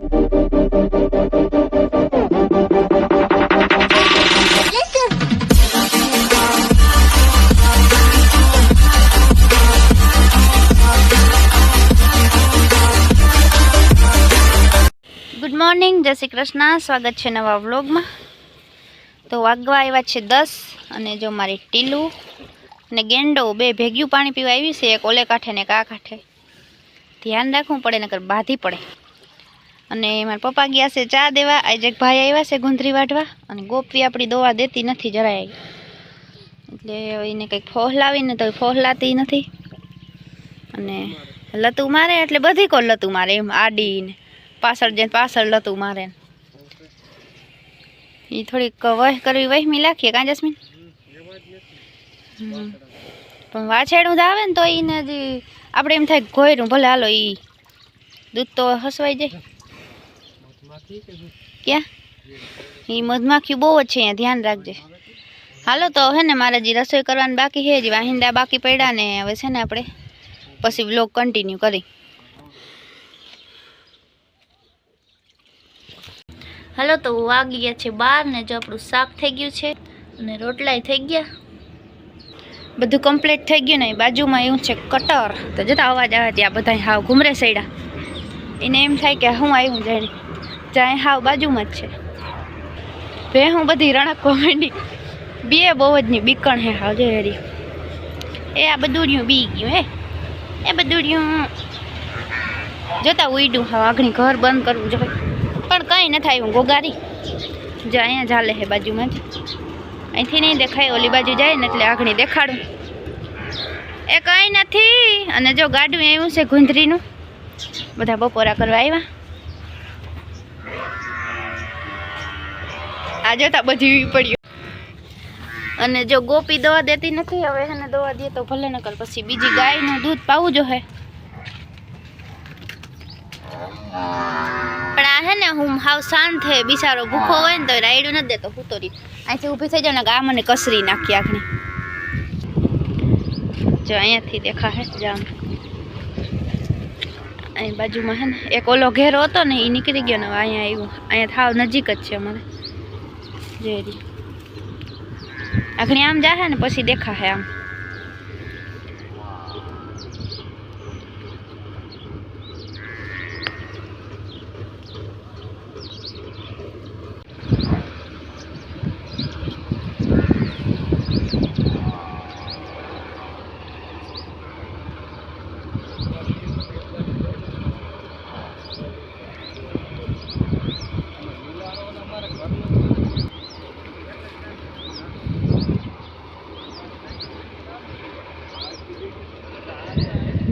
Good morning જય શ્રી કૃષ્ણ. સ્વાગત છે નવા વ્લોગમાં. તો વાગવા આવ્યા છે દસ અને જો મારી ટીલું અને ગેંડો બે ભેગ્યું પાણી પીવા આવી છે, એક ઓલે કાંઠે ને આ કાંઠે. ધ્યાન રાખવું પડે, નકર બાંધી પડે. અને મારા પપ્પા ગયા છે ચા દેવા આજે એક ભાઈ આવ્યા છે ગુંદરી વાઢવા, અને ગોપી આપણી દવા દેતી નથી જરાય. એટલે એને કંઈક ફોહલાવીને તો ફોહલાતી નથી. અને લતું મારે, એટલે બધી કો લતું મારે, એમ આડીને, પાછળ જઈને પાછળ લતું મારે. એ થોડીક વહ કરવી વહેમી લાખીએ કાં જસ્મીન? પણ વાછેડું જ આવે ને તો એને હજી આપણે એમ થાય ઘોયરું ભલે હાલો એ દૂધ તો હસવાઈ જાય. ક્યાં એ મધમાખી બહુ જ છે અહીંયા ધ્યાન રાખજે. હાલો તો હે ને મારે જે રસોઈ કરવાની બાકી છે જે વાહિંદા બાકી પડ્યા ને હવે છે ને આપણે પછી બ્લોગ કન્ટિન્યુ કરી. હાલો તો વાગી ગયા છે બાર ને જો આપણું શાક થઈ ગયું છે અને રોટલાય થઈ ગયા. બધું કમ્પ્લીટ થઈ ગયું ને બાજુમાં એવું છે કટર. તો જતા અવાજ આવે ત્યાં બધા હાવ ઘૂમરે સૈડા. એને એમ થાય કે હું આવ્યું જાણે. જાય, હાવ બાજુમાં જ છે. બે હું બધી રણક માંડી બે બહુ જ ની બીકણ હે હાવ જે હેરી. એ આ બધું બી ગયું હે. એ બધું જોતા ઉઈડું હા આગળ ઘર બંધ કરવું જોઈએ પણ કંઈ ન થાય હું ગોગારી. જો અહીંયા ચાલે છે બાજુમાં જ. અહીંથી નહીં દેખાય, ઓલી બાજુ જાય ને એટલે આગળ દેખાડું. એ કંઈ નથી. અને જો ગાડું આવ્યું છે ગુંદરીનું. બધા બપોરા કરવા આવ્યા. આ તો બધી પડ્યું અને જો ગોપી દવા દેતી નથી, હવે એને દવા દે તો ભલે, નકર પછી બીજી ગાયનું દૂધ પાવું જો હે પણ આ હે ને, હું હાવ શાંત હે, બિચારો ભૂખો હોય ને તો રાયડું નથી દેતો, હું અહીંથી ઊભી થઈ જાવ ને આ મને કસરી નાખી આખની જો અહીંયાથી દેખા હે જામ અહીં બાજુમાં હે ને, એક ઓલો ઘેરો હતો ને એ નીકળી ગયો ને અહીંયા આવ્યું. અહીંયા થાવ નજીક જ છે અમારે. જે રી આખણી આમ જાહે ને પછી દેખાશે આમ.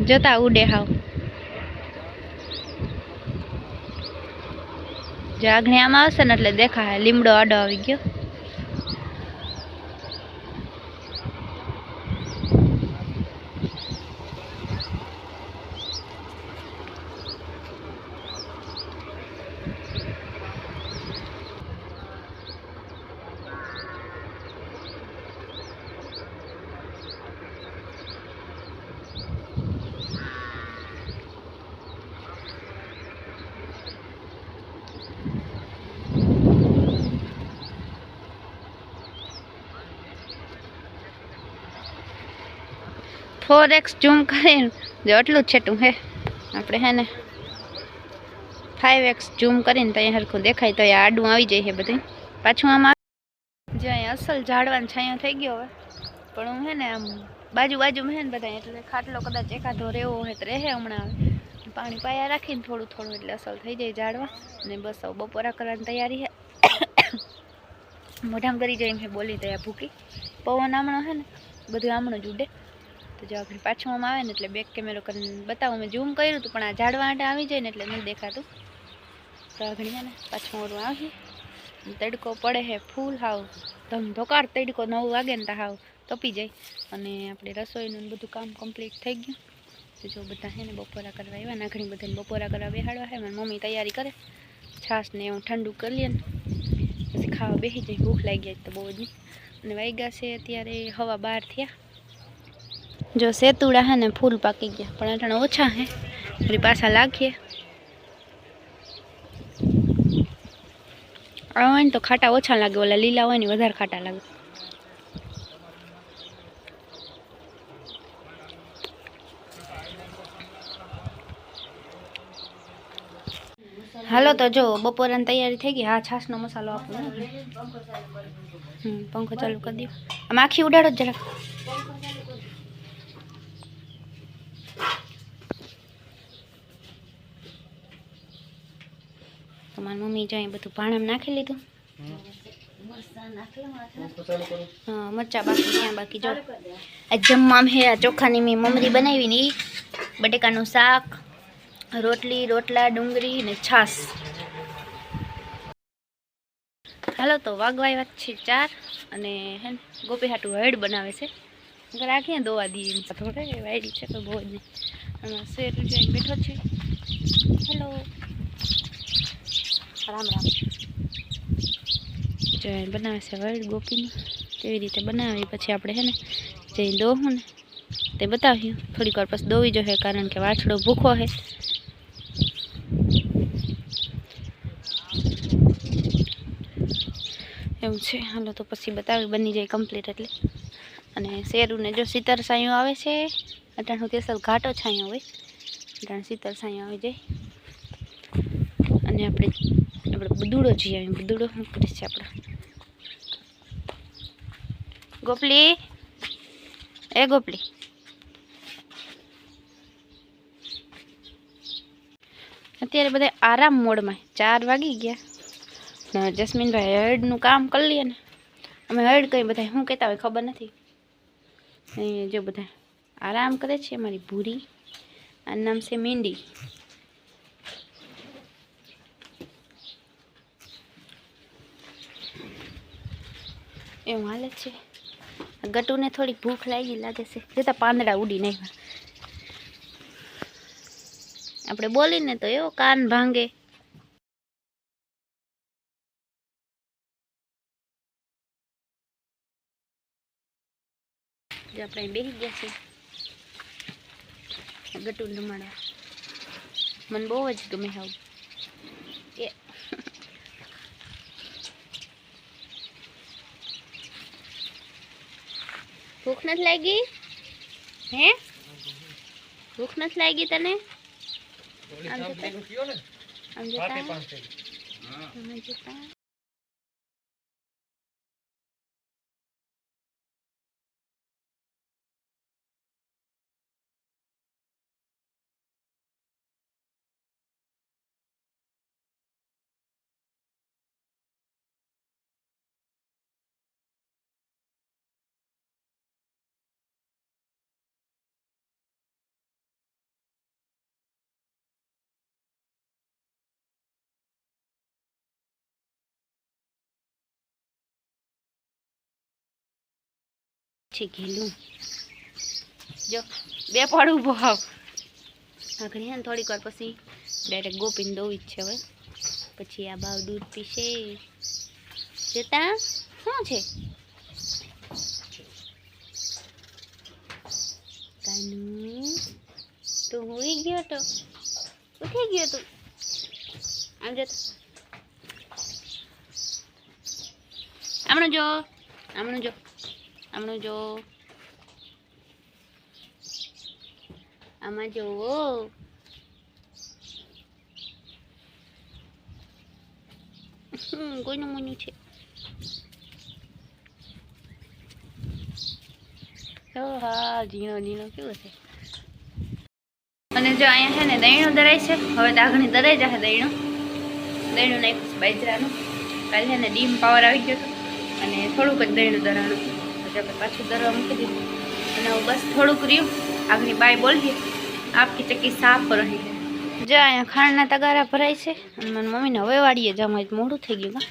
જતા ઉડે હાવ. જો આગળ આમ આવશે ને એટલે દેખાય લીમડો આડો આવી ગયો. ફોર એક્સ ઝૂમ કરીને જો આટલું જ છેટું હે. આપણે હે ને ફાઇવ એક્સ ઝૂમ કરીને તો અહીંયા સરખું દેખાય તો અહીંયા આડું આવી જાય છે બધું પાછું આમ જે અહીંયા અસલ ઝાડવાનો છાંયો થઈ ગયો હવે. પણ હું હે ને આમ બાજુ બાજુમાં હે ને બધા એટલે ખાટલો કદાચ એકાદો રહેવો હોય તો રહે હમણાં પાણી પાયા રાખીને થોડું થોડું એટલે અસલ થઈ જાય ઝાડવા. અને બસ હવે બપોરા કરવાની તૈયારી છે મોઢામ કરી જાય એમ બોલી તૈયાર ભૂકી. પવન આમણો હે ને, બધું આમણું જ ઉડે. તો જો આપણે પાછું આમ આવે ને એટલે બેક કેમેરો કરીને બતાવું. મેં ઝૂમ કર્યું હતું, પણ આ ઝાડવા આંટા આવી જાય ને એટલે નથી દેખાતું. તો આગળ છે ને પાછું ઓરું આવી તડકો પડે છે ફૂલ હાવ. ધમધોકાર તડકો નવ વાગે ને તો હાવ તપી જાય. અને આપણે રસોઈનું ને બધું કામ કમ્પ્લીટ થઈ ગયું. તો જો બધા છે ને બપોરા કરવા આવ્યા નાખણી બધાને બપોરા કરવા બેહાડવા છે મારી મમ્મી તૈયારી કરે. છાશ ને એવું ઠંડુ કરી લે ને. પછી ખાવા બેસી જાય. ભૂખ લાગી જાય તો બહુ જ અને વાગ્યા છે અત્યારે હવા બાર થયા. જો સેતુડા હે ને ફૂલ પાકી ગયા. પણ અટાણે ઓછા હે. ફરી પાછા લાગીએ. આ હોય ને તો ખાટા ઓછા લાગે, ઓલા લીલા હોય ને વધારે ખાટા લાગે. હાલો તો જો, બપોરાની તૈયારી થઈ ગઈ. હા, છાશનો મસાલો આપો. હમ, પંખો ચાલુ કરી દો. આમ આખી ઉડાડો જ જરાક. તો મારી મમ્મી જો બધું ભાણામાં નાખી લીધું. મરચા બાકી ત્યાં બાકી જો. આ જમવામાં હે આ ચોખાની મેં મમરી બનાવી ને બટેકાનું શાક, રોટલી, રોટલા, ડુંગળી ને છાશ. હાલો તો વાગવાય વાત છે ચાર અને હે ગોપી હાટું હળ બનાવે છે. અગર આ ક્યાં દોવા દઈએ થોડે વાયડી છે તો બહુ જ આમાં શેર બેઠો છે. હેલો. રામ રામ. જો બનાવે છે હળ ગોપીમાં કેવી રીતે બનાવી પછી આપણે હે ને જઈને દોહું ને તે બતાવ્યું થોડીક વાર પછી દોવી જોઈએ કારણ કે વાછડો ભૂખો છે એવું છે. હાલો તો પછી બતાવી બની જાય કમ્પ્લીટ એટલે. અને શેરુને જો સીતર સાયું આવે છે, અટાણું કેસર ઘાટો છાંયો હોય. અટાણ સીતર સાયું આવી જાય. અને આપણે આપણે બદુડો આવી બદુડો શું કરે છે આપણે? ગોપલી? એ ગોપલી. અત્યારે બધા આરામ મોડમાં. ચાર વાગી ગયા. ને જસ્મીનભાઈ હેડનું કામ કરી લઈએ ને. અમે હેડ કંઈ બધા શું કહેતા હોય ખબર નથી. જો બધા આરામ કરે છે મારી ભૂરી. આ નામ છે મીંડી. એવું હાલે છે. ગટુને થોડીક ભૂખ લાગી લાગે છે. જતા પાંદડા ઉડી નાખ્યા. આપણે બોલીને તો એવો કાન ભાંગે. આપણે બેસી ગયા છે ગટુ રમાડવા. મને બહુ જ ગમે આવું એ ભૂખ નથી લાગી? હે? ભૂખ નથી લાગી તને? આમ જતા આમ જતા છે ઘેલું. જો, બે પડ ઊભો આવ. હે ને થોડીક વાર પછી ડાયરેક્ટ ગોપીને દોવી જ છે હવે. પછી આ બાવ દૂધ પીશે. જતા, શું છે? કાનુ, તું હોઈ ગયો તો? ઉઠી ગયો તું? આમ જતો. આમણો જો આમણો જો. આમણું જો આમાં જોવો કોઈનું મોનું છે? હા ઝીણો ઝીણો કેવો છે? અને જો અહીંયા છે ને દહીણું દરાય છે, હવે આગળ દરાઈ જશે દહીણું. દહીણું નાખ્યું બાજરાનું. કાલે છે ને ડીમ પાવર આવી ગયો હતો. અને થોડુંક જ દહીણું દરાણું પછી આપણે પાછું દરવા મૂકી દીધું. અને હવે બસ થોડુંક રહ્યું. આગળ બાય બોલીએ આપકી ચક્કી સાફ રહી છે. જો અહીંયા ખાંડના તગારા ભરાય છે. અને મારી મમ્મીને હવે વાડીએ જમવા મોડું થઈ ગયું કા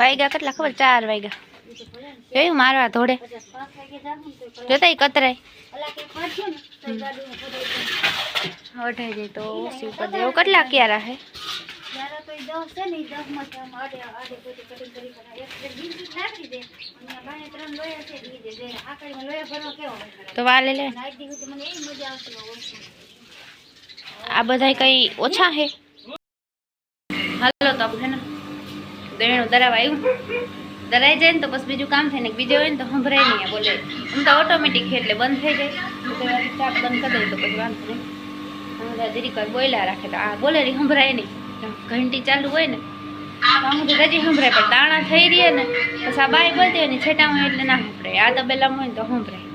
વાગ્યા કેટલા ખબર? ચાર વાગ્યા જોયું મારવા ધોડે જોતા કતરાય. વઢાઈ જાય તો ઓછી ઉપર દે એવું કેટલા ક્યારા હે? તો વાલે લે. આ બધા કઈ ઓછા હે? હાલો તો આપણે ને દેણું દરાવા આવ્યું દરાઈ જાય ને તો બસ બીજું કામ થાય ને બીજું હોય ને તો સંભળાય નહીં બોલે. આમ તો ઓટોમેટિક છે એટલે બંધ થઈ જાય. ચાપ બંધ કરી દઈએ તો પછી વાંધો નહીં. હમણાં જરીક બોલ્યા બોયલા રાખે તો આ બોલે સંભળાય નહીં. ઘંટી ચાલુ હોય ને તો હજી સંભળાય, પણ દાણા થઈ રહ્યા ને, પછી આ બાય હોય ને છેટામાં એટલે ના સંભળાય. આ તબેલામાં હોય ને તો સંભળાય.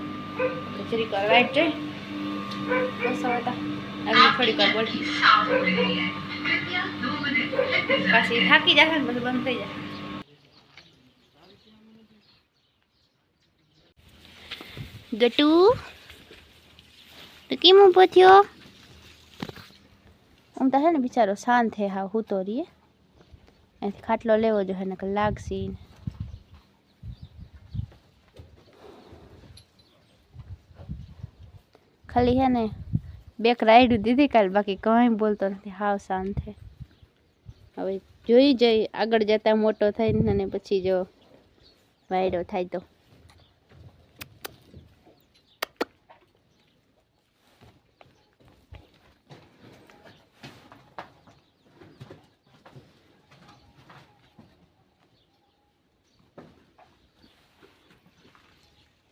તો જરીક વાર વાઈટ જોઈ. બસ તો થોડીક વાર બોલ પાછી થાકી જશે ને બધું બંધ થઈ જશે ગટુ, તો કેમ ઊભો આમ તો હે ને બિચારો શાંત હે હા હું તો રીએ અહીંથી ખાટલો લેવો જોઈએ ને લાગશે ખાલી હે ને બેક રાઈડ દીધી કાલ બાકી કંઈ બોલતો નથી હાવ શાંત છે હવે જોઈ જઈ આગળ જતા મોટો થઈને અને પછી જો વાયડો થાય તો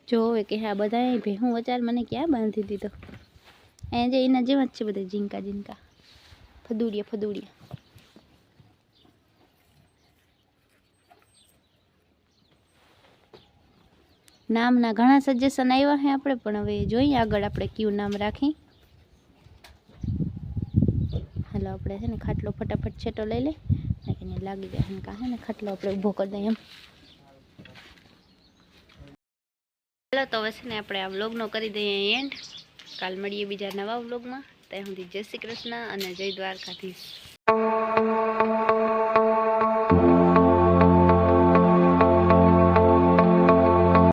જોવે કે હા બધા ભેહું વચાર મને ક્યાં બાંધી દીધો? એ જે એના જેવા જ છે બધા ઝીંકા ઝીંકા. ફદુડિયા ફદુડિયા. નામના ઘણા સજેશન આવ્યા છે આપણે, પણ હવે જોઈએ આગળ આપણે કયું નામ રાખી. હાલો, આપણે છે ને ખાટલો ફટાફટ છેટો લઈ લે ને કે એને લાગી જાય ને કાં છે ને ખાટલો આપણે ઊભો કરી દઈએ એમ. ચાલો તો હવે છે ને આપણે આ વ્લોગનો કરી દઈએ એન્ડ કાલ મળીએ બીજા નવા વ્લોગમાં ત્યાં સુધી જય શ્રી કૃષ્ણ અને જય દ્વારકાધીશ.